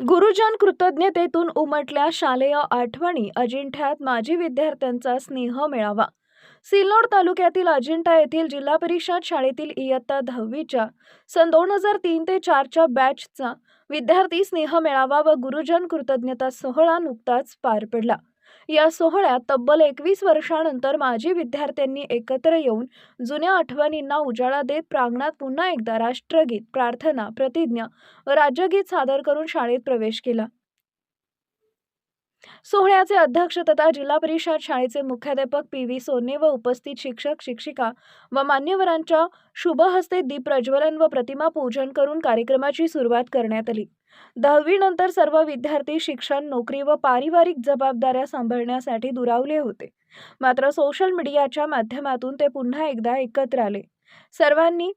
गुरुजन कृतज्ञतेतून उमटल्या शालेय आठवणी अजिंठ्यात माजी विद्यार्थ्यांचा स्नेह मेळावा. सिल्लोड तालुक्यातील अजिंठा येथील जिल्हा परिषद शाळेतील इयत्ता दहावीच्या सन दोन हजार तीन ते चारच्या बॅचचा विद्यार्थी स्नेह मेळावा व गुरुजन कृतज्ञता सोहळा नुकताच पार पडला. या सोहळ्यात तब्बल एकवीस वर्षानंतर माजी विद्यार्थ्यांनी एकत्र येऊन जुन्या आठवणींना उजाळा देत प्रांगणात पुन्हा एकदा राष्ट्रगीत प्रार्थना प्रतिज्ञा व राज्यगीत सादर करून शाळेत प्रवेश केला. सोहळ्याचे अध्यक्ष तथा जिल्हा परिषद शाळेचे मुख्याध्यापक पी व्ही सोने व उपस्थित शिक्षक शिक्षिका व मान्यवरांच्या शुभ हस्ते दीप प्रज्वलन व प्रतिमा पूजन करून कार्यक्रमाची सुरुवात करण्यात आली. दहावीनंतर सर्व विद्यार्थी शिक्षण नोकरी व पारिवारिक जबाबदाऱ्या सांभाळण्यासाठी दुरावले होते. मात्र सोशल मीडियाच्या माध्यमातून ते पुन्हा एकदा एकत्र आले. सर्वांनी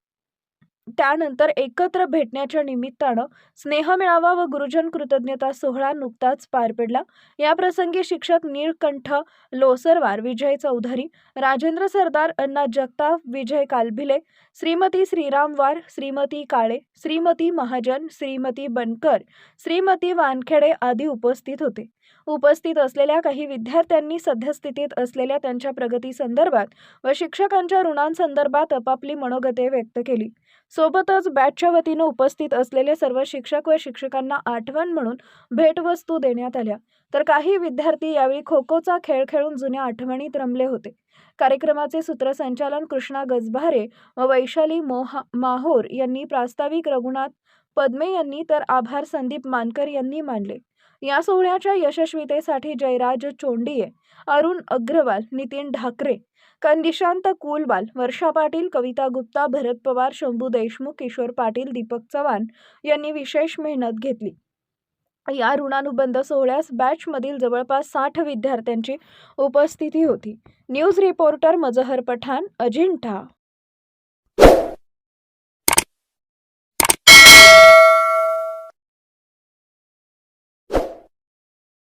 त्यानंतर एकत्र भेटण्याच्या निमित्तानं स्नेहमेळावा व गुरुजन कृतज्ञता सोहळा नुकताच पार पडला. याप्रसंगी शिक्षक नीळकंठ लोसरवार विजय चौधरी राजेंद्र सरदार अण्णा जगताप विजय कालभिले श्रीमती श्रीरामवार श्रीमती काळे श्रीमती महाजन श्रीमती बनकर श्रीमती वानखेडे आदी उपस्थित होते. उपस्थित असलेल्या काही विद्यार्थ्यांनी सद्यस्थितीत असलेल्या त्यांच्या प्रगतीसंदर्भात व शिक्षकांच्या ऋणांसंदर्भात आपापली मनोगते व्यक्त केली. सोबतच बॅचच्या वतीनं उपस्थित असलेले सर्व शिक्षक व शिक्षकांना आठवण म्हणून भेटवस्तू देण्यात आल्या. तर काही विद्यार्थी यावेळी खो खोचा खेळ खेळून जुन्या आठवणीत रमले होते. कार्यक्रमाचे सूत्रसंचालन कृष्णा गजभारे व वैशाली मोहा माहोर यांनी प्रास्ताविक रघुनाथ पद्मे यांनी तर आभार संदीप मानकर यांनी मानले. या सोहळ्याच्या यशस्वीतेसाठी जयराज चोंडिये अरुण अग्रवाल नितीन ढाकरे कंदिशांत कुलबाल वर्षा पाटील कविता गुप्ता भरत पवार शंभू देशमुख किशोर पाटील दीपक चव्हाण यांनी विशेष मेहनत घेतली. या ऋणानुबंध सोहळ्यास बॅचमधील जवळपास साठ विद्यार्थ्यांची उपस्थिती होती. News reporter Mazhar Pathan Ajanta